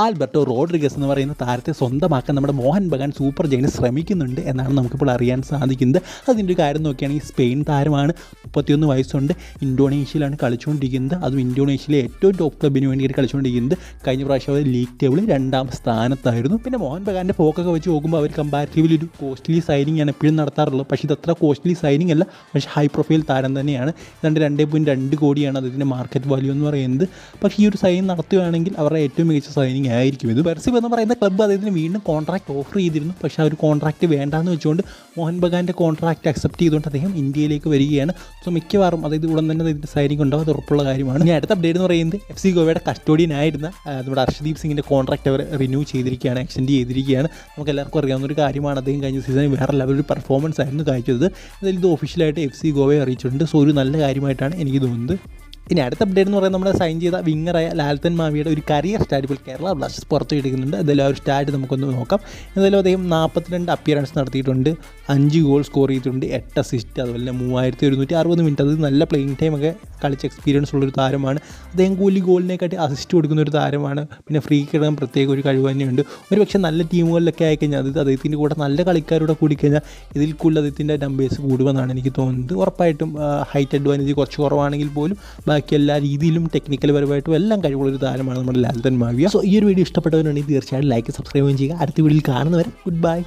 Alberto Rodriguez എന്ന് പറയുന്ന താരത്തെ സ്വന്തമാക്കാൻ നമ്മുടെ മോഹൻ ബഗാൻ സൂപ്പർ ജയന് ശ്രമിക്കുന്നുണ്ട് എന്നാണ് നമുക്കിപ്പോൾ അറിയാൻ സാധിക്കുന്നത്. അതിന്റെ ഒരു കാര്യം നോക്കുകയാണെങ്കിൽ സ്പെയിൻ താരമാണ്. മുപ്പത്തിയൊന്ന് വയസ്സുണ്ട്. ഇന്തോനേഷ്യയിലാണ് കളിച്ചുകൊണ്ടിരിക്കുന്നത്. അതും ഇന്തോനേഷ്യയിലെ ഏറ്റവും ടോപ്പ് ക്ലബിന് വേണ്ടിയിട്ട് കളിച്ചുകൊണ്ടിരിക്കുന്നത്. കഴിഞ്ഞ പ്രാവശ്യം അവർ ലീഗ് ടേബിളിൽ രണ്ടാം സ്ഥാനത്തായിരുന്നു. പിന്നെ മോഹൻ ബഗാന്റെ പോക്കൊക്കെ വെച്ച് നോക്കുമ്പോൾ അവർ കമ്പാരിറ്റീവ്ലി ഒരു കോസ്റ്റ്ലി സൈനിങ് ആണ് എപ്പോഴും നടത്താറുള്ളത്. പക്ഷേ ഇത് കോസ്റ്റ്ലി സൈനിങ് അല്ല. പക്ഷേ ഹൈ പ്രൊഫൈൽ താരം തന്നെയാണ്. രണ്ട് രണ്ടേ പോയിന്റ് രണ്ട് കോടിയാണ് അതിന്റെ മാർക്കറ്റ് വാല്യൂ എന്ന് പറയുന്നത്. പക്ഷേ ഈ ഒരു സൈൻ നടത്തുകയാണെങ്കിൽ അവരുടെ ഏറ്റവും മികച്ച സൈനിങ് ആയിരിക്കും ഇത് ബെർസിബ് എന്ന് പറയുന്ന ക്ലബ്ബ് അദ്ദേഹത്തിന് വീണ്ടും കോൺട്രാക്ട് ഓഫർ ചെയ്തിരുന്നു. പക്ഷേ ആ ഒരു കോൺട്രാക്ട് വേണ്ടാന്ന് വെച്ചുകൊണ്ട് മോഹൻ ബഗാന്റെ കോൺട്രാക്ട് അക്സെപ്റ്റ് ചെയ്തുകൊണ്ട് അദ്ദേഹം ഇന്ത്യയിലേക്ക് വരികയാണ്. സോ മിക്കവാറും അതായത് ഉടൻ തന്നെ അതിന്റെ സൈനിങ് ഉണ്ടാവും. അത് ഉറപ്പുള്ള കാര്യമാണ്. ഇനി അടുത്ത അപ്ഡേറ്റ് എന്ന് പറയുന്നത് എഫ് സി ഗോവയുടെ കസ്റ്റോഡിയൻ ആയിരുന്ന നമ്മുടെ അർഷദീപ് സിംഗിന്റെ കോൺട്രാക്ട് അവർ റിന്യൂ ചെയ്തിരിക്കുകയാണ് എക്സ്റ്റെൻഡ് ചെയ്തിരിക്കുകയാണ്. നമുക്ക് എല്ലാവർക്കും അറിയാവുന്ന ഒരു കാര്യമാണ്. അദ്ദേഹം കഴിഞ്ഞ സീസണിൽ വേറെ ഒരു പെർഫോമൻസ് ആയിരുന്നു കാഴ്ചത് അതിൽ ഇത് ഒഫീഷ്യലായിട്ട് എഫ് സി ഗോവയെ അറിയിച്ചിട്ടുണ്ട്. സോ ഒരു നല്ല കാര്യമായിട്ടാണ് എനിക്ക് തോന്നുന്നത്. ഇനി അടുത്ത അപ്ഡേറ്റ് എന്ന് പറയുന്നത് നമ്മുടെ സൈൻ ചെയ്ത വിങ്ങറായ ലാൽത്തൻ മാവിയുടെ ഒരു കരിയർ സ്റ്റാറ്റ് ഇപ്പോൾ കേരള ബ്ലാസ്റ്റേഴ്സ് പുറത്ത് കിടക്കുന്നുണ്ട് എന്തായാലും ആ ഒരു സ്റ്റാറ്റ് നമുക്കൊന്ന് നോക്കാം. എന്തായാലും അദ്ദേഹം നാൽപ്പത്തിരണ്ട് അപ്പിയറൻസ് നടത്തിയിട്ടുണ്ട്. അഞ്ച് ഗോൾ സ്കോർ ചെയ്തിട്ടുണ്ട്. എട്ട് അസിസ്റ്റ് അതുപോലെ തന്നെ മൂവായിരത്തി ഒരുന്നൂറ്റി അറുപത് മിനിറ്റ് അത് നല്ല പ്ലേയിങ് ടൈം ഒക്കെ കളിച്ച എക്സ്പീരിയൻസ് ഉള്ളൊരു താരമാണ്. അദ്ദേഹം കൂലി ഗോളിനെക്കാട്ടി അസിസ്റ്റ് കൊടുക്കുന്ന ഒരു താരമാണ്. പിന്നെ ഫ്രീ കിടാൻ പ്രത്യേക ഒരു കഴിവ് തന്നെയുണ്ട്. ഒരു പക്ഷേ നല്ല ടീമുകളിലൊക്കെ ആയിക്കഴിഞ്ഞാൽ അത് അദ്ദേഹത്തിന്റെ കൂടെ നല്ല കളിക്കാരുടെ കൂടിക്കഴിഞ്ഞാൽ ഇതിൽ കൂടുതൽ അദ്ദേഹത്തിന്റെ നമ്പേഴ്സ് കൂടുമെന്നാണ് എനിക്ക് തോന്നുന്നത്. ഉറപ്പായിട്ടും ഹൈറ്റ് അഡ്വാന്റേജ് കുറച്ച് കുറവാണെങ്കിൽ പോലും എല്ലാ രീതിയിലും ടെക്നിക്കൽ പരമായിട്ടും എല്ലാം കഴിവുള്ള ഒരു താരമാണ് നമ്മുടെ ലാൽതൻ മാവിയ. സോ ഈ ഒരു വീഡിയോ ഇഷ്ടപ്പെട്ടവരുണ്ടെങ്കിൽ തീർച്ചയായും ലൈക്ക് സബ്സ്ക്രൈബ് ചെയ്യുക. അടുത്ത വീഡിയോയിൽ കാണുന്നവരെ ഗുഡ് ബൈ